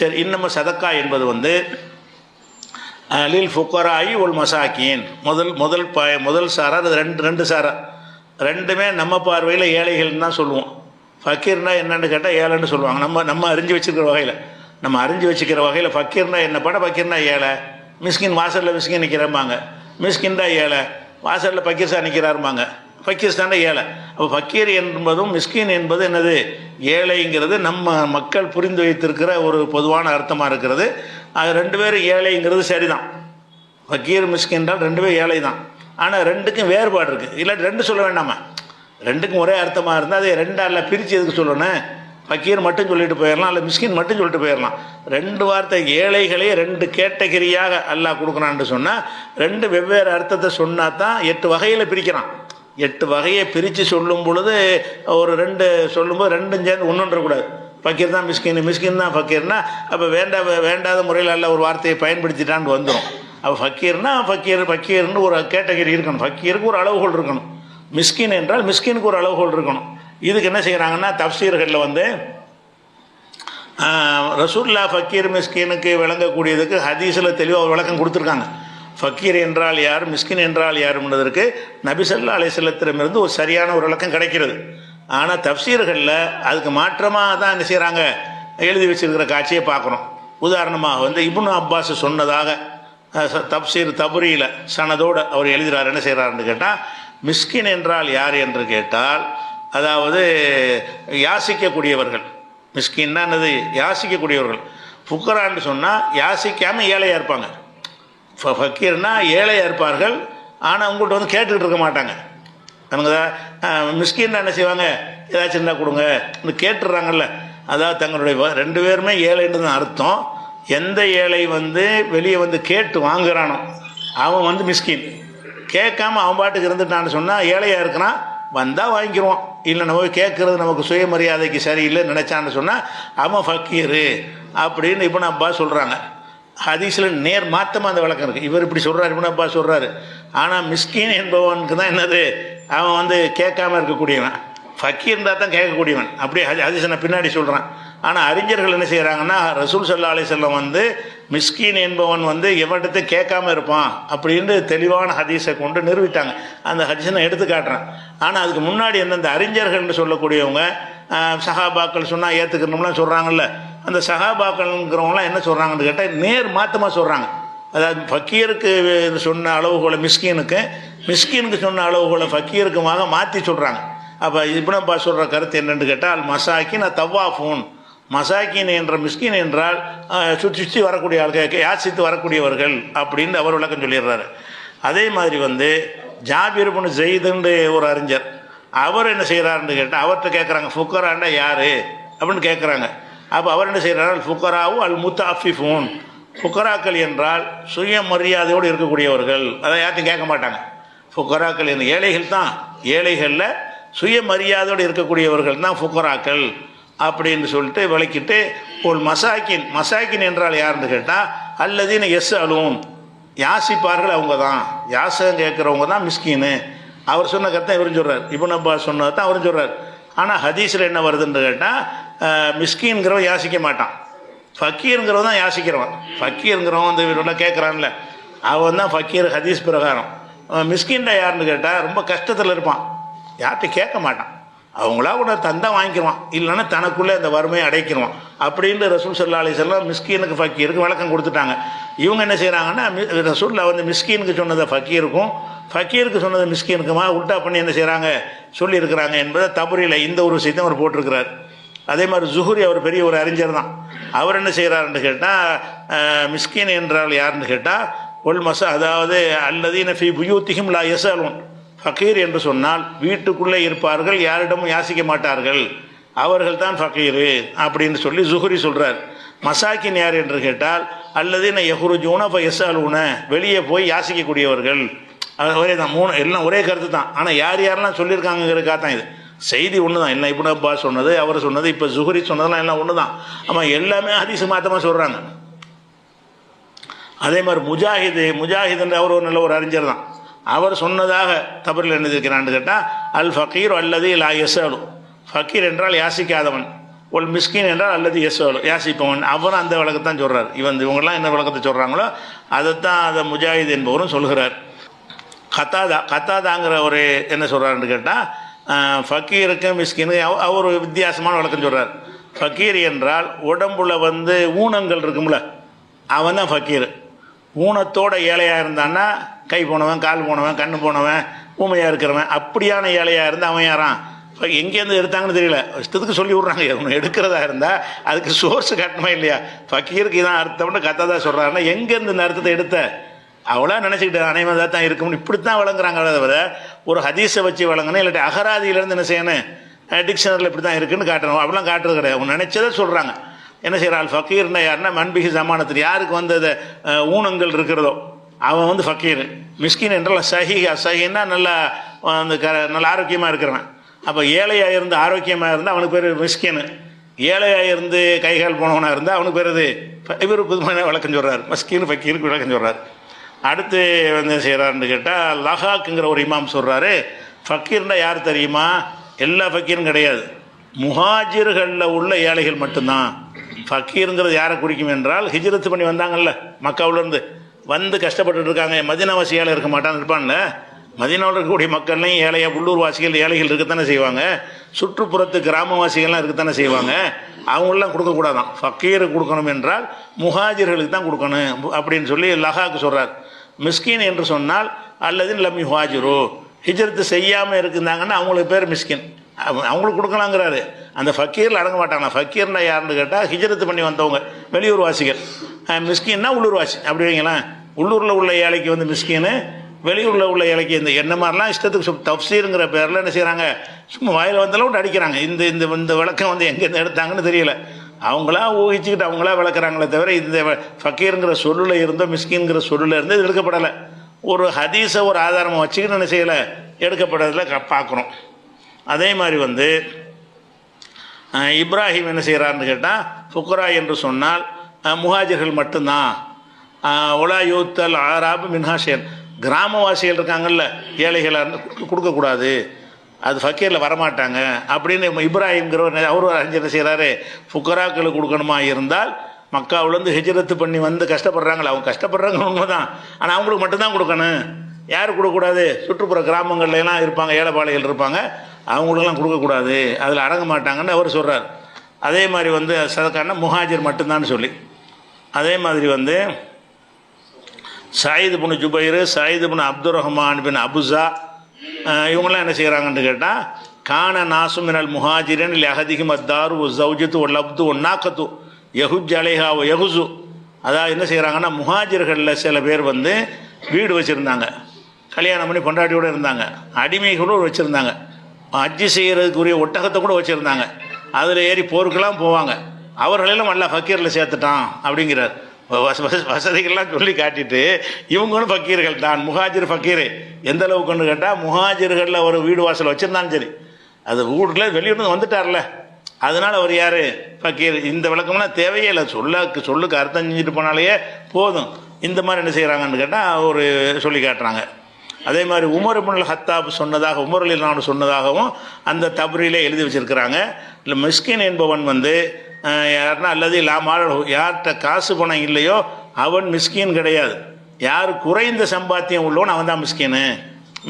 சரி இன்னமும் சதக்கா என்பது வந்து அலில் ஃபுக்கராயி உல் மசாக்கியின். முதல் முதல் ப முதல் சாரா அது ரெண்டு ரெண்டு சாரா. ரெண்டுமே நம்ம பார்வையில் ஏழைகள்னு தான் சொல்லுவோம். ஃபக்கீர்னா என்னன்னு கேட்டால் ஏழைன்னு சொல்லுவாங்க. நம்ம நம்ம அறிஞ்சு வச்சுருக்கிற வகையில். நம்ம அறிஞ்சு வச்சுக்கிற வகையில் ஃபக்கீர்னா என்ன படம் ஃபக்கீர்னா ஏழை. மிஸ்கின் வாசலில் மிஸ்கின் நிற்கிறம்பாங்க மிஸ்கின் தான் ஏழை. வாசலில் பக்கீர் சார் நிற்கிறாருமாங்க ஃபக்கீர் ஏழை. அப்போ ஃபக்கீர் என்பதும் மிஸ்கின் என்பது என்னது? ஏழைங்கிறது நம்ம மக்கள் புரிந்து வைத்திருக்கிற ஒரு பொதுவான அர்த்தமாக இருக்கிறது. அது ரெண்டு பேரும் ஏழைங்கிறது சரிதான். ஃபக்கீர் மிஸ்கின் என்றால் ரெண்டு பேரும் ஏழை தான் ஆனால் ரெண்டுக்கும் வேறுபாடு இருக்குது இல்லாட்டி ரெண்டு சொல்ல வேண்டாமா? ரெண்டுக்கும் ஒரே அர்த்தமாக இருந்தால் அதை ரெண்டால பிரித்து எதுக்கு சொல்லணும் ஃபக்கீர் மட்டும் சொல்லிட்டு போயிடலாம் இல்லை மிஸ்கின் மட்டும் சொல்லிட்டு போயிடலாம் ரெண்டு வார்த்தை ஏழைகளே ரெண்டு கேட்டகரியாக அல்லாஹ் கொடுக்குறான்னு சொன்னால் ரெண்டு வெவ்வேறு அர்த்தத்தை சொன்னால் தான் எட்டு வகையில் பிரிக்கிறான் எட்டு வகையை பிரித்து சொல்லும் பொழுது ஒரு ரெண்டு சொல்லும்போது ரெண்டும் சேர்ந்து ஒன்றுன்றக்கூடாது ஃபக்கீர் தான் மிஸ்கின் மிஸ்கின் தான் ஃபக்கீர்னா அப்போ வேண்டா வேண்டாத முறையில் அல்ல ஒரு வார்த்தையை பயன்படுத்திட்டான்னு வந்துடும் அப்போ ஃபக்கீர்னா ஃபக்கீர் ஃபக்கீர்னு ஒரு கேட்டகரி இருக்கணும். ஃபக்கீருக்கு ஒரு அளவுகோல் இருக்கணும். மிஸ்கின் என்றால் மிஸ்கினுக்கு ஒரு அளவுகோல் இருக்கணும். இதுக்கு என்ன செய்கிறாங்கன்னா தப்சீர்களில் வந்து ரசூல்லா ஃபக்கீர் மிஸ்கினுக்கு விளங்கக்கூடியதுக்கு ஹதீஸில் தெளிவாக ஒரு விளக்கம் கொடுத்துருக்காங்க. ஃபக்கீர் என்றால் யார் மிஸ்கின் என்றால் யார் என்பதற்கு நபிசல்லா அலைசல்லத்திடமிருந்து ஒரு சரியான ஒரு விளக்கம் கிடைக்கிறது. ஆனால் தப்சீர்களில் அதுக்கு மாற்றமாக தான் என்ன செய்கிறாங்க எழுதி வச்சிருக்கிற காட்சியை பார்க்குறோம் உதாரணமாக வந்து இப்னு அப்பாஸ் சொன்னதாக தப்சீர் தபுரியில் சனதோடு அவர் எழுதுகிறார் என்ன செய்கிறாருன்னு கேட்டால் மிஸ்கின் என்றால் யார் என்று கேட்டால் அதாவது யாசிக்கக்கூடியவர்கள். மிஸ்கின்னா என்னது? யாசிக்கக்கூடியவர்கள். ஃபுக்கரான்னு சொன்னால் யாசிக்காமல் ஏழையாக இருப்பாங்க. ஃபக்கீர்னா ஏழையாக இருப்பார்கள் ஆனால் உங்கள்கிட்ட வந்து கேட்டுக்கிட்டு இருக்க மாட்டாங்க. நமக்கு மிஸ்கின்னா என்ன செய்வாங்க? ஏதாச்சும் இருந்தால் கொடுங்க. கேட்டுடுறாங்கல்ல. அதாவது தங்களுடைய ரெண்டு பேருமே ஏழைன்னு தான் அர்த்தம். எந்த ஏழை வந்து வெளியே வந்து கேட்டு வாங்குறானோ அவன் வந்து மிஸ்கின். கேட்காம அவன் பாட்டுக்கு இருந்துட்டான்னு சொன்னால் ஏழையாக இருக்கிறான் வந்தால் வாங்கிக்கிடுவான் இல்லை நம்ம போய் கேட்குறது நமக்கு சுயமரியாதைக்கு சரியில்லை நினச்சான்னு சொன்னால் அவன் ஃபக்கீரு அப்படின்னு இப்போ நான் அப்பா சொல்கிறாங்க ஹதீஸில் நேர் மாற்றமாக அந்த விளக்கம் இருக்குது இவர் இப்படி சொல்கிறார் இவன் அப்பா சொல்கிறாரு ஆனால் மிஸ்கின் என்பவனுக்கு தான் என்னது? அவன் வந்து கேட்காம இருக்கக்கூடியவன். ஃபக்கீர் இருந்தால் தான் கேட்கக்கூடியவன். அப்படியே ஹதி நான் பின்னாடி சொல்கிறான் ஆனால் அறிஞர்கள் என்ன செய்கிறாங்கன்னா ரசூல் சல்லா அலிசல்லம் வந்து மிஸ்கின் என்பவன் வந்து எவன்கிட்ட கேட்காம இருப்பான் அப்படின்னு தெளிவான ஹதீஸை கொண்டு நிரூபித்தாங்க. அந்த ஹதீஸை நான் எடுத்து காட்டுறேன். ஆனால் அதுக்கு முன்னாடி எந்தெந்த அறிஞர்கள்னு சொல்லக்கூடியவங்க சஹாபாக்கள் சொன்னால் ஏற்றுக்கணும்லாம் சொல்கிறாங்கல்ல அந்த சகாபாக்கள்ங்கிறவங்களாம் என்ன சொல்கிறாங்கன்னு கேட்டால் நேர் மாற்றமாக சொல்கிறாங்க அதாவது ஃபக்கீருக்கு சொன்ன அளவுகோலை மிஸ்கீனுக்கு மிஸ்கீனுக்கு சொன்ன அளவுகோலை ஃபக்கீருக்குமாக மாற்றி சொல்கிறாங்க அப்போ இப்பனப்பா சொல்கிற கருத்து என்னென்று கேட்டால் மசாக்கின் ஃபோன் மசாக்கின் என்ற மிஸ்கின் என்றால் சுற்றி சுற்றி வரக்கூடிய ஆள்கள் யாசித்து வரக்கூடியவர்கள் அப்படின்னு அவர் விளக்கம் சொல்லிடுறாரு. அதே மாதிரி வந்து ஜாபிர் புனு ஜெயிதுன்னு ஒரு அறிஞர் அவர் என்ன செய்கிறாருன்னு கேட்டால் அவர்கிட்ட கேட்குறாங்க ஃபுக்கராண்டா யார்? அப்படின்னு கேட்குறாங்க அப்போ அவர் என்ன செய்கிறார் ஃபுக்கராவும் அல் முத்தாஃபிஃபூன் ஃபுக்கராக்கள் என்றால் சுயமரியாதையோடு இருக்கக்கூடியவர்கள். அதை யார்த்தையும் கேட்க மாட்டாங்க. ஃபுக்கராக்கள் என்ற ஏழைகள் தான். ஏழைகளில் சுயமரியாதையோடு இருக்கக்கூடியவர்கள் தான் ஃபுக்கராக்கள் அப்படின்னு சொல்லிட்டு விளக்கிட்டு ஒரு மசாக்கின் மசாக்கின் என்றால் யாருன்னு கேட்டால் அல்லதீன எஸ் அலும் யாசிப்பார்கள் அவங்க தான். யாசகம் கேட்குறவங்க தான் மிஸ்கின்னு அவர் சொன்ன கருத்தை இவரும் சொல்கிறார் இப்போ அப்பாஸ் சொன்னதை தான் அவரும் சொல்கிறார் ஆனால் ஹதீஸில் என்ன வருதுன்னு கேட்டால் மிஸ்கின்கிறவன் யாசிக்க மாட்டான். ஃபக்கீருங்கிறவன் தான் யாசிக்கிறவன். ஃபக்கீருங்கிறவன் வந்து இவரோட கேட்குறான்ல அவன் தான் ஃபக்கீர் ஹதீஸ் பிரகாரம். மிஸ்கின்டா யாருன்னு கேட்டால் ரொம்ப கஷ்டத்தில் இருப்பான். யார்கிட்ட கேட்க மாட்டான். அவங்களா கூட தந்தா வாங்கிக்கிடுவான் இல்லைன்னா தனக்குள்ளே அந்த வறுமையை அடைக்கிடுவான் அப்படின்னு ரசூல் சல்லா அலி செல்லம் மிஸ்கீனுக்கு ஃபக்கீருக்கு விளக்கம் கொடுத்துட்டாங்க. இவங்க என்ன செய்கிறாங்கன்னா ரசூலில் வந்து மிஸ்கீனுக்கு சொன்னதை ஃபக்கீருக்கும் ஃபக்கீருக்கு சொன்னதை மிஸ்கீனுக்குமா உல்டா பண்ணி என்ன செய்கிறாங்க சொல்லியிருக்கிறாங்க என்பதை தபுரியில் இந்த ஒரு விஷயத்தையும் அவர் போட்டிருக்கிறார். அதே மாதிரி ஜுஹுரி அவர் பெரிய ஒரு அறிஞர் தான். அவர் என்ன செய்கிறாருன்னு கேட்டால் மிஸ்கின் என்றால் யாருன்னு கேட்டால் ஒல் மசா அதாவது அல்லதீன ஃபி புயூத்திகும் லா எசலும் ஃபக்கீர் என்று சொன்னால் வீட்டுக்குள்ளே இருப்பார்கள் யாரிடமும் யாசிக்க மாட்டார்கள். அவர்கள் தான் ஃபக்கீரு அப்படின்னு சொல்லி ஜுஹுரி சொல்கிறார் மசாக்கின் யார் என்று கேட்டால் அல்லது அல்லதீன யஹுருஜூன இப்போ எஸ்அலூன வெளியே போய் யாசிக்கக்கூடியவர்கள். அது ஒரே தான் மூணு எல்லாம் ஒரே கருத்து தான். ஆனால் யார் யாரெல்லாம் சொல்லியிருக்காங்கிறதுக்காக தான் இது. செய்தி ஒன்று தான் என்ன இப்போ அப்பா சொன்னது அவர் சொன்னது இப்போ ஜுஹரி சொன்னதெல்லாம் எல்லாம் ஒன்று தான் ஆமாம் எல்லாமே ஹதீஸ் மாத்தமாக சொல்கிறாங்க அதே மாதிரி முஜாஹிது முஜாஹிதுன்ற அவர் ஒரு நல்ல ஒரு அறிஞர் தான். அவர் சொன்னதாக தபரில் எழுந்திருக்கிறான்னு கேட்டால் அல் ஃபக்கீர் அல்லது லா எஸ்அலு ஃபக்கீர் என்றால் யாசிக்காதவன். ஒரு மிஸ்கின் என்றால் அல்லது எஸ்ஓல் யாசிப்பவன். அவரும் அந்த விளக்கத்தான் சொல்கிறார் இவன் இவங்கெல்லாம் என்ன விளக்கத்தை சொல்கிறாங்களோ அதைத்தான் அதை முஜாஹித் என்பவரும் சொல்கிறார். கத்தாதா கத்தாதாங்கிற ஒரு என்ன சொல்கிறாருன்னு கேட்டால் ஃபக்கீருக்கும் மிஸ்கினு அவர் வித்தியாசமான வழக்கம் சொல்கிறார் ஃபக்கீர் என்றால் உடம்புல வந்து ஊனங்கள் இருக்கும்ல அவன் தான் ஃபக்கீர். ஊனத்தோட ஏழையாக இருந்தான்னா கை போனவன் கால் போனவன் கண்ணு போனவன் ஊமையாக இருக்கிறவன் அப்படியான ஏழையாக இருந்தால் அவன் யாரான் எங்கேருந்து எடுத்தாங்கன்னு தெரியல. இஷ்டத்துக்கு சொல்லி விட்றாங்க. ஒன்று எடுக்கிறதா இருந்தால் அதுக்கு சோர்ஸ் கட்டணுமா இல்லையா? ஃபக்கீருக்கு இதான் அர்த்தம்னு கத்ததா சொல்கிறாருன்னா எங்கேருந்து இந்த அர்த்தத்தை எடுத்த? அவளா நினச்சிக்கிட்டு அனைவதாக தான் இருக்கும்னு இப்படி தான் வழங்குறாங்க தவிர ஒரு ஹதீஸை வச்சு வழங்கணும் இல்லாட்டி அகராதியிலேருந்து என்ன செய்யணும்? டிக்ஷனரியில் இப்படி தான் இருக்குன்னு காட்டணும். அப்படிலாம் காட்டுறது கிடையாது. அவங்க நினச்சதை சொல்கிறாங்க என்ன செய்கிறாள் ஃபக்கீர்னா யாருன்னா மண்பிகி சமானத்தில் யாருக்கு வந்து ஊனங்கள் இருக்கிறதோ அவன் வந்து ஃபக்கீர் மிஸ்கின் என்றால் சஹி அசஹின்னா நல்லா அந்த க நல்ல ஆரோக்கியமாக இருக்கிறவன். அப்போ ஏழையாக இருந்து ஆரோக்கியமாக இருந்தால் அவனுக்கு பேர் மிஸ்கின். ஏழையாக இருந்து கைகால் போனவனாக இருந்தால் அவனுக்கு பேர் இது. இவர் புதுமையான விளக்கம் சொல்கிறார் மஸ்கின் ஃபக்கீருக்கு விளக்கம் சொல்கிறார் அடுத்து வந்து செய்கிறாருன்னு கேட்டால் லஹாக்குங்கிற ஒரு இமாம் சொல்கிறாரு ஃபக்கீர்னா யார் தெரியுமா? எல்லா ஃபக்கீரும் கிடையாது. முஹாஜிர்களில் உள்ள ஏழைகள் மட்டும்தான். ஃபக்கீருங்கிறது யாரை குறிக்கும் என்றால் ஹிஜ்ரத்து பண்ணி வந்தாங்கல்ல மக்காவிலேருந்து வந்து கஷ்டப்பட்டுட்டு இருக்காங்க மதினாவாசி ஏழை இருக்க மாட்டான்னு இருப்பான்ல. மதினாவில் இருக்கக்கூடிய மக்கள்லையும் ஏழையாக உள்ளூர் வாசிகள் ஏழைகள் இருக்கத்தானே செய்வாங்க. சுற்றுப்புறத்து கிராமவாசிகள்லாம் இருக்கத்தானே செய்வாங்க. அவங்களெலாம் கொடுக்கக்கூடாதான். ஃபக்கீரு கொடுக்கணும் என்றால் முஹாஜிர்களுக்கு தான் கொடுக்கணும் அப்படின்னு சொல்லி லஹாக்கு சொல்கிறார் மிஸ்கின் என்று சொன்னால் அல்லது லம்மி யுஹாஜிரு. ஹிஜரத்து செய்யாமல் இருந்தாங்கன்னா அவங்களுக்கு பேர் மிஸ்கின். அவங்களுக்கு கொடுக்கலாங்கிறாரு. அந்த ஃபக்கீரில் அடங்க மாட்டாங்க ஃபக்கீர்னா யாருன்னு கேட்டால் ஹிஜரத்து பண்ணி வந்தவங்க வெளியூர் வாசிகள். மிஸ்கின்னா உள்ளூர் வாசி. அப்படி வைங்களேன். உள்ளூரில் உள்ள ஏழைக்கு வந்து மிஸ்கின்னு வெளியூரில் உள்ள ஏழைக்கு இந்த என்ன மாதிரிலாம் இஷ்டத்துக்கு தப்சீருங்கிற பேரில் என்ன செய்கிறாங்க சும்மா வாயில் வந்தளவு அடிக்கிறாங்க. இந்த இந்த இந்த விளக்கம் வந்து எங்கேருந்து எடுத்தாங்கன்னு தெரியல. அவங்களா ஊகிச்சுக்கிட்டு அவங்களா விளக்குறாங்களே தவிர இந்த ஃபக்கீருங்கிற சொல்லில் இருந்தோ மிஸ்கின்ங்கிற சொல்லில் இருந்தோ இது எடுக்கப்படலை. ஒரு ஹதீஸை ஒரு ஆதாரமாக வச்சுக்கிட்டு என்ன செய்யலை? எடுக்கப்படுறதுல க பார்க்குறோம் அதே மாதிரி வந்து இப்ராஹிம் என்ன செய்கிறாருன்னு கேட்டால் ஃபுக்ரா என்று சொன்னால் முஹாஜர்கள் முஹாஜிர்கள் மட்டும்தான். உலா யூத்தல் ஆராபு மின்ஹாசேன் கிராமவாசிகள் இருக்காங்கல்ல ஏழைகளாக இருந்து கொடுக்கக்கூடாது. அது ஃபக்கீரில் வரமாட்டாங்க. அப்படின்னு இப்ராஹிம்ங்கிறவர் அவர் ஒரு அறிஞர் என்ன செய்கிறாரு ஃபுக்கராக்களுக்கு கொடுக்கணுமா இருந்தால் மக்காவிலேருந்து ஹிஜ்ரத்து பண்ணி வந்து கஷ்டப்படுறாங்களே அவங்க கஷ்டப்படுறாங்க உண்மைதான் ஆனால் அவங்களுக்கு மட்டும்தான் கொடுக்கணும். யார் கொடுக்கக்கூடாது? சுற்றுப்புற கிராமங்கள்லாம் இருப்பாங்க ஏழைப்பாளைகள் இருப்பாங்க. அவங்களுக்கெல்லாம் கொடுக்கக்கூடாது. அதில் அடங்க மாட்டாங்கன்னு அவர் சொல்கிறார் அதே மாதிரி வந்து சதக்கான முஹாஜர் மட்டும்தான் சொல்லி. அதே மாதிரி வந்து சாயிது புனு ஜுபைர் சாயிது புனு அப்துல் ரஹ்மான் பின் அபுசா இவங்களாம் என்ன செய்கிறாங்கன்னு கேட்டால் கான நாசு மினல் முஹாஜிரன் இல்லை மத்தாரு அத்தாரு ஒ ஜவுஜத்து லப்து ஒன்னாக்கத்து நாக்கத்து யஹுஜ் அலைஹா ஒ யகுசு அதாவது என்ன செய்கிறாங்கன்னா முஹாஜிர்களில் சில பேர் வந்து வீடு வச்சுருந்தாங்க. கல்யாணம் பண்ணி கொண்டாட்டியோடு இருந்தாங்க. அடிமைகளும் வச்சுருந்தாங்க. அஜ்ஜி செய்கிறதுக்குரிய ஒட்டகத்தை கூட வச்சுருந்தாங்க. அதில் ஏறி போருக்கெல்லாம் போவாங்க. அவர்களெல்லாம் நல்லா ஃபக்கீரில் சேர்த்துட்டான் அப்படிங்கிறார். வசதிகள்லாம் சொல்லி காட்டிட்டு இவங்களும் ஃபக்கீர்கள் தான் முஹாஜிர் ஃபக்கீர். எந்த அளவுக்குன்னு கேட்டால் முஹாஜிர்களில் ஒரு வீடு வாசல் வச்சுருந்தாலும் சரி. அது வீட்டில் வெளியூர்ந்து வந்துட்டார்ல. அதனால் அவர் யார்? ஃபக்கீர். இந்த விளக்கம்லாம் தேவையே இல்லை. சொல்ல சொல்லுக்கு அர்த்தம் செஞ்சுட்டு போனாலேயே போதும். இந்த மாதிரி என்ன செய்கிறாங்கன்னு கேட்டால் ஒரு சொல்லி காட்டுறாங்க. அதே மாதிரி உமர் இப்னுல் ஹத்தாப் சொன்னதாக உமர் அலி சொன்னதாகவும் அந்த தபரியிலே எழுதி வச்சிருக்கிறாங்க. இல்லை மிஸ்கின் என்பவன் வந்து யாருன்னா அல்லது லாமால் யார்கிட்ட காசு பணம் இல்லையோ அவன் மிஸ்கின் கிடையாது. யார் குறைந்த சம்பாத்தியம் உள்ளவன் அவன் தான் மிஸ்கின்னு.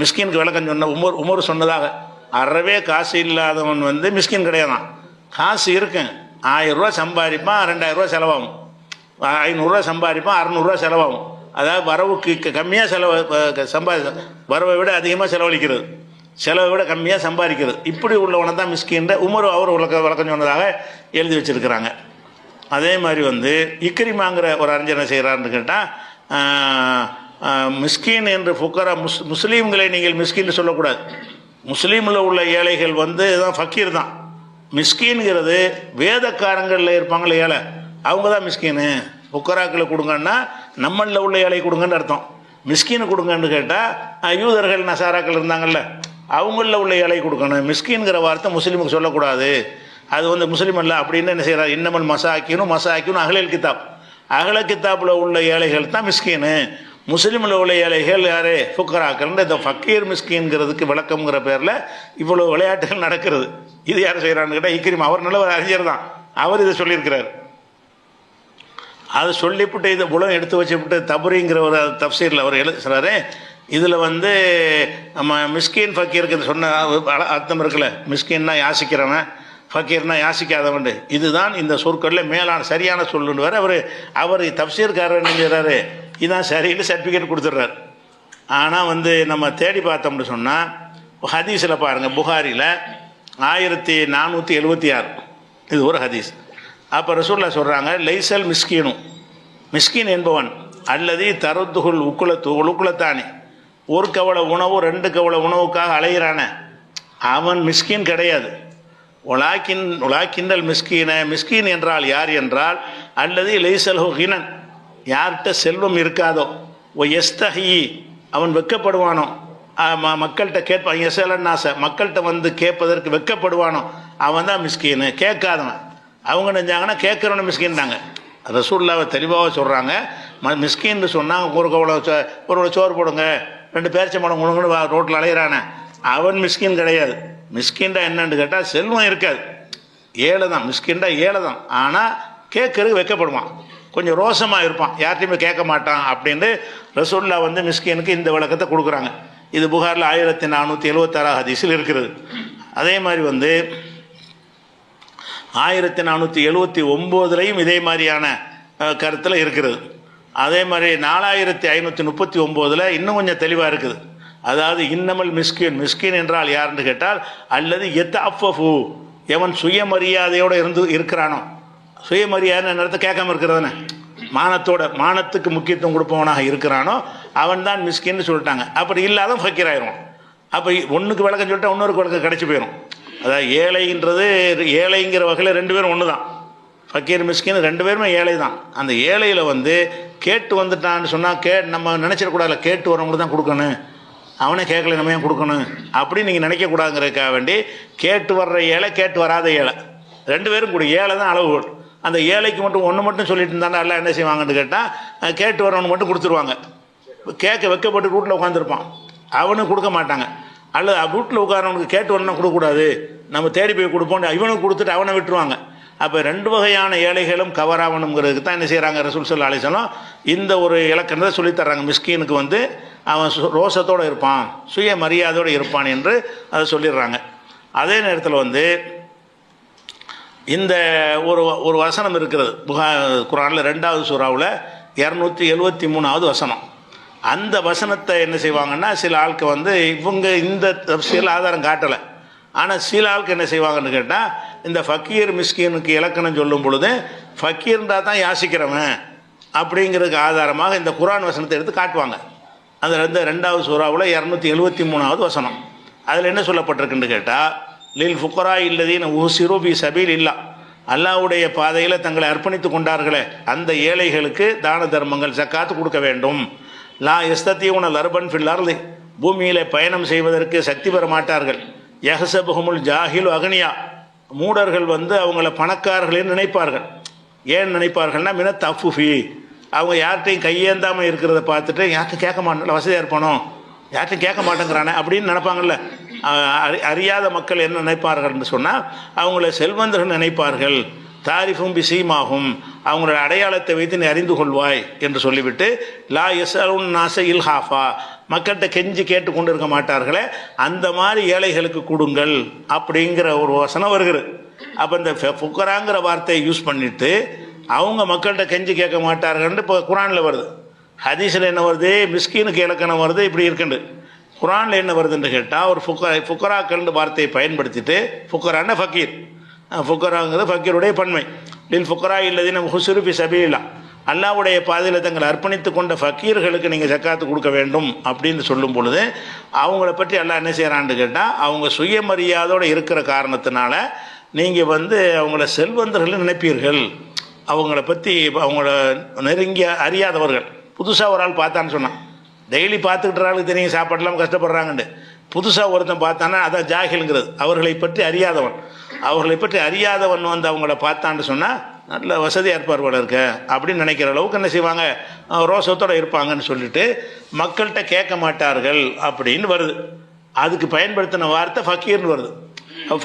மிஸ்கின்க்கு விளக்கம் சொன்ன உமர் உமர் சொன்னதாக அறவே காசு இல்லாதவன் வந்து மிஸ்கின் கிடையாதான். காசு இருக்கும் ஆயிரம் ரூபா சம்பாதிப்பான் ரெண்டாயிரம் ரூபா செலவாகும். ஐநூறுரூவா சம்பாதிப்பான் அறநூறுரூவா செலவாகும். அதாவது வரவுக்கு கம்மியாக செலவு சம்பாதி வரவை விட அதிகமாக செலவழிக்கிறது. செலவை விட கம்மியாக சம்பாதிக்கிறது. இப்படி உள்ளவனை தான் மிஸ்கின்ற உமர் அவர் விளக்க வழக்கம் சொன்னதாக எழுதி வச்சிருக்கிறாங்க. அதே மாதிரி வந்து இக்கிரிமாங்கிற ஒரு அறிஞர் செய்கிறான்னு கேட்டால் மிஸ்கின் என்று ஃபுக்கரா முஸ் முஸ்லீம்களை நீங்கள் மிஸ்கின்னு சொல்லக்கூடாது. முஸ்லீமில் உள்ள ஏழைகள் வந்து தான் ஃபக்கீர் தான். மிஸ்கின்ங்கிறது வேதக்காரங்களில் இருப்பாங்களே ஏழை. அவங்க தான் மிஸ்கின்னு. புக்கராக்களை கொடுங்கன்னா நம்மளில் உள்ள ஏழை கொடுங்கன்னு அர்த்தம். மிஸ்கின்னு கொடுங்கன்னு கேட்டால் யூதர்கள் நசாராக்கள் இருந்தாங்கல்ல அவங்களில் உள்ள ஏழை கொடுக்கணும். மிஸ்கின்கிற வார்த்தை முஸ்லீமுக்கு சொல்லக்கூடாது. அது வந்து முஸ்லீம் அல்ல அப்படின்னு என்ன செய்கிறார் இன்னமல் மசாக்கினும் மசாக்கினும் அகலில் கித்தாப். அகல கித்தாப்பில் உள்ள ஏழைகள் தான் மிஸ்கின்னு முஸ்லீமில் உள்ள ஏழைகள் யாரு? ஃபுக்கராக்கள்னு இந்த ஃபக்கீர் மிஸ்கின்ங்கிறதுக்கு விளக்கம்ங்கிற பேரில் இவ்வளோ விளையாட்டுகள் நடக்கிறது. இது யார் செய்கிறான்னு கேட்டால் இக்கிரிம் அவர் நல்ல ஒரு அறிஞர் தான். அவர் இதை சொல்லியிருக்கிறார். அதை சொல்லிவிட்டு இந்த புலம் எடுத்து வச்சுவிட்டு தபுரிங்கிற ஒரு தப்சீரில் அவர் எழுதுறாரு இதில் வந்து நம்ம மிஸ்கின் ஃபக்கீருக்கு சொன்ன அர்த்தம் இருக்குல்ல. மிஸ்கின்னா யாசிக்கிறவன் ஃபக்கீர்னா யாசிக்காதவன். இதுதான் இந்த சொற்களில் மேலான சரியான சொல்லுன்னு வேறு அவர் அவர் தப்சீர்காரர் என்ன செய்கிறாரு இதான் சரின்னு சர்டிஃபிகேட் கொடுத்துட்றாரு. ஆனால் வந்து நம்ம தேடி பார்த்தோம்னு சொன்னால் ஹதீஸில் பாருங்கள் புகாரியில் ஆயிரத்தி நானூற்றி எழுபத்தி ஆறு. இது ஒரு ஹதீஸ். அப்போ ரசூல்லா சொல்கிறாங்க லைசல் மிஸ்கீனும் மிஸ்கின் என்பவன் அல்லது தருத்துகுள் உக்குலத்து உக்குலத்தானே. ஒரு கவலை உணவு ரெண்டு கவலை உணவுக்காக அலைகிறான அவன் மிஸ்கின் கிடையாது. உலாக்கின் உலாக்கின்றல் மிஸ்கீன. மிஸ்கீன் என்றால் யார் என்றால் அல்லது லைசல் ஹினன் யார்கிட்ட செல்வம் இருக்காதோ ஓ எஸ்தஹி அவன் வெட்கப்படுவானோ ஆ, ம- மக்கள்கிட்ட கேட்பான் எசலன் ஆசை. மக்கள்கிட்ட வந்து கேட்பதற்கு வெட்கப்படுவானோ அவன் தான் மிஸ்கீனு. கேட்காதவன். அவங்க நினைஞ்சாங்கன்னா கேட்குறவன மிஸ்கின்றாங்க. ரசூல்லாவை தெளிவாக சொல்கிறாங்க ம மிஸ்கின்னு சொன்னால் ஒரு கவலை சோ- ஒரு சோறு போடுங்க. ரெண்டு பேரிச்சை மடம் கொடுங்கன்னு ரோட்டில் அலையிறானே. அவன் மிஸ்கின் கிடையாது. மிஸ்கின்டா என்னன்னு கேட்டால் செல்வம் இருக்காது. ஏழை தான் மிஸ்கின்டா ஏழை தான் ஆனால் கேட்கறதுக்கு வைக்கப்படுவான். கொஞ்சம் ரோசமாக இருப்பான். யார்ட்டையுமே கேட்க மாட்டான் அப்படின்னு ரசூல்லா வந்து மிஸ்கினுக்கு இந்த விளக்கத்தை கொடுக்குறாங்க. இது புகாரில் ஆயிரத்தி நானூற்றி எழுபத்தாறாம் ஹதீஸில் இருக்கிறது. அதே மாதிரி வந்து ஆயிரத்தி நானூற்றி எழுபத்தி ஒம்போதுலையும் இதே மாதிரியான கருத்தில் இருக்கிறது அதே மாதிரி நாலாயிரத்தி ஐநூற்றி முப்பத்தி ஒம்போதில் இன்னும் கொஞ்சம் தெளிவாக இருக்குது. அதாவது இன்னமல் மிஸ்கின். மிஸ்கின் என்றால் யாருன்னு கேட்டால் அல்லது எத் அஃபு எவன் சுயமரியாதையோடு இருந்து இருக்கிறானோ. சுயமரியாதை நேரத்தை கேட்காம இருக்கிறதானே மானத்தோட மானத்துக்கு முக்கியத்துவம் கொடுப்பவனாக இருக்கிறானோ அவன் தான் மிஸ்கின்னு சொல்லிட்டாங்க. அப்படி இல்லாத ஃபக்கீர் ஆயிடுவான் அப்போ ஒன்றுக்கு விளக்கம் சொல்லிட்டா இன்னொரு விளக்கம் கிடச்சி போயிடும் அதாவது ஏழைன்றது ஏழைங்கிற வகையில் ரெண்டு பேரும் ஒன்று தான் ஃபக்கீர் மிஸ்கின் ரெண்டு பேருமே ஏழை தான் அந்த ஏழையில் வந்து கேட்டு வந்துட்டான்னு சொன்னால் கே நம்ம நினச்சிடக்கூடாதுல கேட்டு வரவங்களுக்கு தான் கொடுக்கணும். அவனே கேட்கல நம்ம ஏன் கொடுக்கணும்? அப்படின்னு நீங்கள் நினைக்கக்கூடாதுங்கிறதுக்காக வேண்டி கேட்டு வர்ற ஏழை கேட்டு வராத ஏழை. ரெண்டு பேரும் கூட ஏழை தான் அளவுகள் அந்த ஏழைக்கு மட்டும் ஒன்று மட்டும் சொல்லிட்டு இருந்தாண்டா எல்லாம் என்ன செய்வாங்கன்னு கேட்டால் கேட்டு வரவனுக்கு மட்டும் கொடுத்துருவாங்க. கேட்க வைக்கப்பட்டு ரூட்டில் உட்காந்துருப்பான் அவனும் கொடுக்க மாட்டாங்க. அல்லது வீட்டில் உட்காரவனுக்கு கேட்டு வரணும் கொடுக்கக்கூடாது. நம்ம தேடி போய் கொடுப்போம். இவனுக்கு கொடுத்துட்டு அவனை விட்டுருவாங்க. அப்போ ரெண்டு வகையான ஏழைகளும் கவர் ஆகணுங்கிறதுக்கு தான் என்ன செய்கிறாங்க ரசூல் சொல்லா அலிசலம் இந்த ஒரு இலக்கணத்தை சொல்லித்தர்றாங்க மிஸ்கீனுக்கு வந்து அவன் ரோசத்தோடு இருப்பான். சுய மரியாதையோடு இருப்பான் என்று அதை சொல்லிடுறாங்க. அதே நேரத்தில் வந்து இந்த ஒரு ஒரு வசனம் இருக்கிறது. புகா குரானில் ரெண்டாவது சூறாவில் இரநூத்தி எழுபத்தி மூணாவது வசனம். அந்த வசனத்தை என்ன செய்வாங்கன்னா சில ஆளுக்கு வந்து இவங்க இந்த சில ஆதாரம் காட்டலை. ஆனால் சில ஆளுக்கு என்ன செய்வாங்கன்னு கேட்டால் இந்த ஃபக்கீர் மிஸ்கீனுக்கு இலக்கணம் சொல்லும் பொழுது ஃபக்கீர்ன்றா தான் யாசிக்கிறவன் அப்படிங்கிறதுக்கு ஆதாரமாக இந்த குரான் வசனத்தை எடுத்து காட்டுவாங்க. அந்த ரெண்டு ரெண்டாவது சூறாவில் இரநூத்தி எழுபத்தி மூணாவது வசனம். அதில் என்ன சொல்லப்பட்டிருக்குன்னு கேட்டால் லில் ஃபுக்கரா இல்லதீன் ஊசிரு பி சபீல் இல்லா அல்லாஹ்வுடைய பாதையில் தங்களை அர்ப்பணித்து கொண்டார்களே அந்த ஏழைகளுக்கு தான தர்மங்கள் சக்காத்து கொடுக்க வேண்டும். லா எஸ்தத்தியூன லர்பன் ஃபில் பூமியில் பயணம் செய்வதற்கு சக்தி பெற மாட்டார்கள். யஹசபுகமுல் ஜாஹில் அகனியா. மூடர்கள் வந்து அவங்கள பணக்காரர்களே நினைப்பார்கள். ஏன் நினைப்பார்கள்னா மின தஃபுஃபி. அவங்க யார்கிட்டையும் கையேந்தாமல் இருக்கிறத பார்த்துட்டு யார்கிட்டும் கேட்க மாட்டேன் வசதியாக இருப்பானோ? யார்கிட்டையும் கேட்க மாட்டேங்கிறானே? அப்படின்னு நினைப்பாங்கல்ல. அறி- அறியாத மக்கள் என்ன நினைப்பார்கள்னு சொன்னால் அவங்கள செல்வந்தர்கள் நினைப்பார்கள். தாரிஃபும் பிசீமாகும். அவங்களோட அடையாளத்தை வைத்து நீ அறிந்து கொள்வாய் என்று சொல்லிவிட்டு லா எஸ்அலுன் நாச இல்ஹாஃபா. மக்கள்கிட்ட கெஞ்சி கேட்டு கொண்டு இருக்க மாட்டார்களே அந்த மாதிரி ஏழைகளுக்கு கொடுங்கள் அப்படிங்கிற ஒரு வசனம் வருகிறது. அப்போ இந்த ஃபுக்கராங்கிற வார்த்தையை யூஸ் பண்ணிட்டு அவங்க மக்கள்கிட்ட கெஞ்சி கேட்க மாட்டார்கள்னு இப்போ குரானில் வருது. ஹதீஸில் என்ன வருது? மிஸ்கீனுக்கு இலக்கணம் வருது இப்படி இருக்குண்டு. குரானில் என்ன வருதுன்னு கேட்டால் ஒரு ஃபுக்கரா ஃபுக்கராக்கள்னு வார்த்தையை பயன்படுத்திட்டு ஃபுக்கரான ஃபக்கீர். ஃபுக்கராங்கிறது ஃபக்கீருடைய பன்மை. லில் ஃபுக்கரா இல்லது நம்ம ஹுசுருபி சபீலா. அல்லாவுடைய பாதையில் தங்களை அர்ப்பணித்து கொண்ட ஃபக்கீர்களுக்கு நீங்கள் ஜக்காத்து கொடுக்க வேண்டும் அப்படின்னு சொல்லும் பொழுது அவங்கள பற்றி எல்லாம் என்ன செய்கிறான்னு கேட்டால் அவங்க சுயமரியாதையோடு இருக்கிற காரணத்தினால நீங்கள் வந்து அவங்கள செல்வந்தர்கள் நினைப்பீர்கள். அவங்கள பற்றி அவங்கள நெருங்கிய அறியாதவர்கள். புதுசாக ஒரு ஆள் பார்த்தான்னு சொன்னான். டெய்லி பார்த்துக்கிட்டு ஆளுக்கு தெரியும் சாப்பாடெல்லாம் கஷ்டப்படுறாங்கன்ட்டு. புதுசாக ஒருத்தன் பார்த்தானா அதான் ஜாகிலுங்கிறது. அவர்களை பற்றி அறியாதவன். அவர்களை பற்றி அறியாதவன் வந்து அவங்கள பார்த்தான்னு சொன்னால் நல்ல வசதியாக இருப்பார் போல இருக்க. அப்படின்னு நினைக்கிற அளவுக்கு என்ன செய்வாங்க? ரோசத்தோடு இருப்பாங்கன்னு சொல்லிட்டு மக்கள்கிட்ட கேட்க மாட்டார்கள் அப்படின்னு வருது. அதுக்கு பயன்படுத்தின வார்த்தை ஃபக்கீர்னு வருது.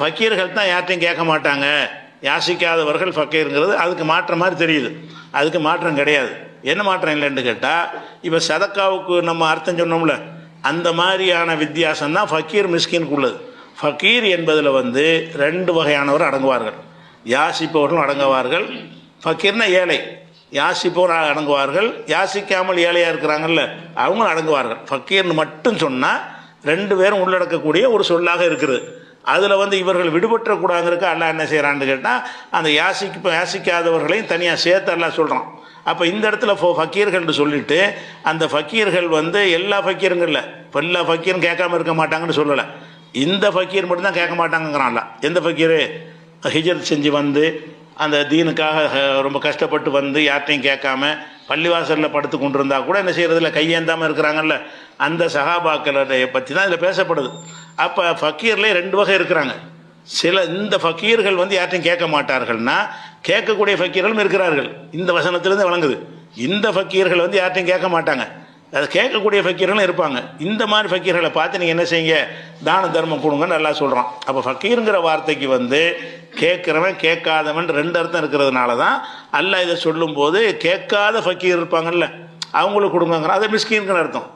ஃபக்கீர்கள் தான் யார்ட்டையும் கேட்க மாட்டாங்க. யாசிக்காதவர்கள் ஃபக்கீருங்கிறது அதுக்கு மாற்றம் மாதிரி தெரியுது. அதுக்கு மாற்றம் கிடையாது. என்ன மாற்றம் இல்லைன்னு கேட்டால் இப்போ சதக்காவுக்கு நம்ம அர்த்தம் சொன்னோம்ல அந்த மாதிரியான வித்தியாசம் தான் ஃபக்கீர் மிஸ்கினுக்கு உள்ளது ஃபக்கீர் என்பதில் வந்து ரெண்டு வகையானவர் அடங்குவார்கள். யாசிப்பவர்களும் அடங்குவார்கள். ஃபக்கீர்னா ஏழை. யாசிப்பவர் அடங்குவார்கள். யாசிக்காமல் ஏழையாக இருக்கிறாங்கல்ல அவங்களும் அடங்குவார்கள். ஃபக்கீர்னு மட்டும் சொன்னால் ரெண்டு பேரும் உள்ளடக்கக்கூடிய ஒரு சொல்லாக இருக்குது. அதில் வந்து இவர்கள் விடுபற்றக்கூடாங்கிறதுக்கு அல்லா என்ன செய்கிறான்னு கேட்டால் அந்த யாசிக்கு யாசிக்காதவர்களையும் தனியாக சேர்த்து எல்லாம் சொல்கிறான் அப்போ இந்த இடத்துல ஃபோ ஃபக்கீர்கள்னு சொல்லிட்டு அந்த ஃபக்கீர்கள் வந்து எல்லா ஃபக்கீருங்கள்ல இப்போ எல்லா ஃபக்கீரும் கேட்காம இருக்க மாட்டாங்கன்னு சொல்லலை. இந்த ஃபக்கீர் மட்டும்தான் கேட்க மாட்டாங்கங்கிறான்ல. எந்த ஃபக்கீர்? ஹிஜர் செஞ்சு வந்து அந்த தீனுக்காக ரொம்ப கஷ்டப்பட்டு வந்து யார்ட்டையும் கேட்காம பள்ளிவாசலில் படுத்து கொண்டு இருந்தால் கூட என்ன செய்யறதில்ல கையேந்தாமல் இருக்கிறாங்கல்ல. அந்த சகாபாக்களை பற்றி தான் இதில் பேசப்படுது. அப்போ ஃபக்கீர்லேயே ரெண்டு வகை இருக்கிறாங்க. சில இந்த ஃபக்கீர்கள் வந்து யார்ட்டையும் கேட்க மாட்டார்கள்னா கேட்கக்கூடிய ஃபக்கீர்களும் இருக்கிறார்கள். இந்த வசனத்திலேருந்து வழங்குது இந்த ஃபக்கீர்கள் வந்து யார்ட்டையும் கேட்க மாட்டாங்க. அதை கேட்கக்கூடிய ஃபக்கீர்களும் இருப்பாங்க. இந்த மாதிரி ஃபக்கீர்களை பார்த்து நீங்கள் என்ன செய்யுங்க? தான தர்மம் கொடுங்கன்னு நல்லா சொல்கிறான் அப்போ ஃபக்கீருங்கிற வார்த்தைக்கு வந்து கேட்குறவன் கேட்காதவன் ரெண்டு அர்த்தம் இருக்கிறதுனால தான் அல்லாஹ் இதை சொல்லும்போது கேட்காத ஃபக்கீர் இருப்பாங்கல்ல அவங்களுக்கு கொடுங்கங்கிறான் அது மிஸ்கின்கிற அர்த்தம்.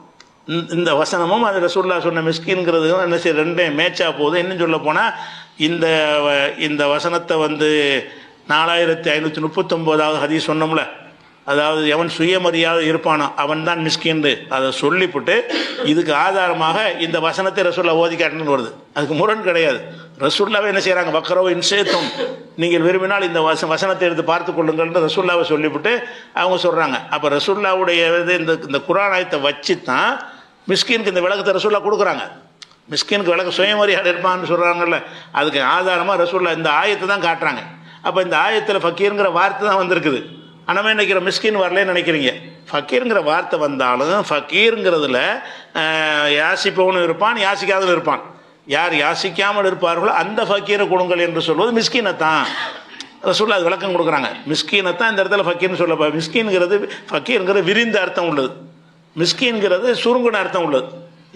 இந்த- இந்த வசனமும் அது ரசூல்லா சொன்ன மிஸ்கின்ங்கிறது என்ன செய்ய ரெண்டே மேட்சாக போகுது. இன்னும் சொல்ல போனால் இந்த வ- இந்த வசனத்தை வந்து நாலாயிரத்தி ஐநூற்றி முப்பத்தொம்போதாவது ஹதீஸ் சொன்னோம்ல அதாவது எவன் சுயமரியாதை இருப்பானோ அவன் தான் மிஸ்கின்னு அதை சொல்லிவிட்டு இதுக்கு ஆதாரமாக இந்த வசனத்தை ரசூல்லா ஓதி காட்டுன்னு வருது. அதுக்கு முரண் கிடையாது. ரசூல்லாவே என்ன செய்கிறாங்க வக்கரோ இன்சேத்தும் நீங்கள் விரும்பினால் இந்த வச வசனத்தை எடுத்து பார்த்து கொள்ளுங்கள்னு ரசூல்லாவை சொல்லிவிட்டு அவங்க சொல்கிறாங்க அப்போ ரசூல்லாவுடைய இது இந்த இந்த குரானாயத்தை வச்சு தான் மிஸ்கினுக்கு இந்த விளக்கத்தை ரசூல்லா கொடுக்குறாங்க. மிஸ்கினுக்கு விளக்க சுயமரியாதை இருப்பான்னு சொல்கிறாங்கல்ல அதுக்கு ஆதாரமாக ரசூல்லா இந்த ஆயத்தை தான் காட்டுறாங்க. அப்போ இந்த ஆயத்தில் ஃபக்கீருங்கிற வார்த்தை தான் வந்திருக்குது. ஆனால் நினைக்கிற மிஸ்கின் வரலன்னு நினைக்கிறீங்க. ஃபக்கீருங்கிற வார்த்தை வந்தாலும் ஃபக்கீருங்கிறதுல யாசிப்பவனும் இருப்பான் யாசிக்காதவன் இருப்பான். யார் யாசிக்காமல் இருப்பார்களோ அந்த ஃபக்கீரை கொடுங்கள் என்று சொல்வது மிஸ்கினை தான் ரசூல்லா அது விளக்கம் கொடுக்குறாங்க. மிஸ்கீனை தான் இந்த இடத்துல ஃபக்கீர்னு சொல்லப்பா மிஸ்கீன்கிறது ஃபக்கீருங்கிறது விரிந்த அர்த்தம் உள்ளது. மிஸ்கீன்கிறது சுருங்குன அர்த்தம் உள்ளது.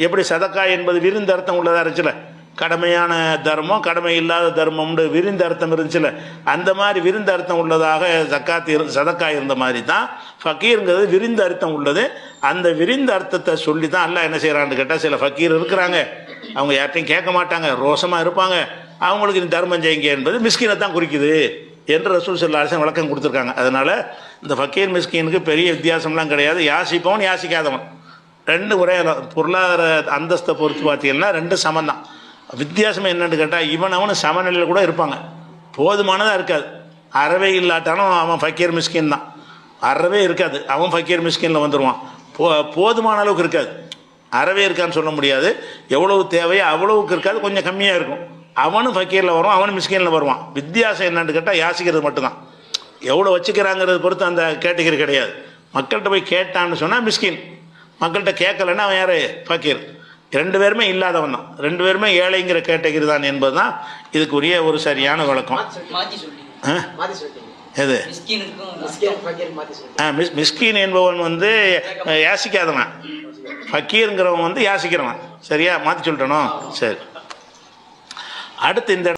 எப்படி சதக்கா என்பது விரிந்த அர்த்தம் உள்ளதா இருந்துச்சுல? கடமையான தர்மம் கடமை இல்லாத தர்மம்னு விரிந்த அர்த்தம் இருந்துச்சுல. அந்த மாதிரி விரிந்த அர்த்தம் உள்ளதாக ஜக்காத் இரு சதக்கா இருந்த மாதிரி தான். ஃபக்கீருங்கிறது விரிந்த அர்த்தம் உள்ளது. அந்த விரிந்த அர்த்தத்தை சொல்லி தான் எல்லாம் என்ன செய்கிறான்னு கேட்டால் சில ஃபக்கீர் இருக்கிறாங்க. அவங்க யார்ட்டையும் கேட்க மாட்டாங்க. ரோசமாக இருப்பாங்க. அவங்களுக்கு இந்த தர்மம் செய்யுங்க என்பது மிஸ்கினை தான் குறிக்குது என்று ரசூல் சல்லாசன் விளக்கம் கொடுத்துருக்காங்க. அதனால் இந்த ஃபக்கீர் மிஸ்கினுக்கு பெரிய வித்தியாசம்லாம் கிடையாது. யாசிப்பவன் யாசிக்காதவன். ரெண்டு ஒரே பொருளாதார அந்தஸ்தை பொறுத்து பார்த்தீங்கன்னா ரெண்டு சமம் தான் வித்தியாசம் என்னன்னு கேட்டால் இவன் அவனு சமநிலையில் கூட இருப்பாங்க. போதுமானதாக இருக்காது. அறவே இல்லாட்டாலும் அவன் ஃபக்கீர் மிஸ்கின் தான். அறவே இருக்காது. அவன் ஃபக்கீர் மிஸ்கினில் வந்துடுவான் போ போதுமான அளவுக்கு இருக்காது. அறவே இருக்கான்னு சொல்ல முடியாது. எவ்வளவு தேவையோ அவ்வளவுக்கு இருக்காது. கொஞ்சம் கம்மியாக இருக்கும். அவனும் ஃபக்கீரில் வருவான் அவனும் மிஸ்கினில் வருவான். வித்தியாசம் என்னன்னு கேட்டால் யாசிக்கிறது மட்டும்தான். எவ்வளோ வச்சுக்கிறாங்கிறது பொறுத்து அந்த கேட்டகரி கிடையாது. மக்கள்கிட்ட போய் கேட்டான்னு சொன்னால் மிஸ்கின். மக்கள்கிட்ட கேட்கலன்னா அவன் யார்? ஃபக்கீர். ரெண்டு பேருமே இல்லாதவன் தான். ரெண்டு பேருமே ஏழைங்கிற கேட்டகரி தான் என்பது தான் இதுக்குரிய ஒரு சரியான விளக்கம். மாத்தி சொல்றீங்க ஆ? மாத்தி சொல்லிட்டீங்க எது? மிஸ்கினுக்கும் மிஸ்கின் ஃபக்கீர் மாத்தி சொல்லிட்டீங்க ஆ, மிஸ் மிஸ்கின் என்பவன் வந்து யாசிக்காதவன். ஃபக்கீருங்கிறவன் வந்து யாசிக்கிறவன். சரியா? மாற்றி சொல்லிட்டனோ? சரி. அடுத்து இந்த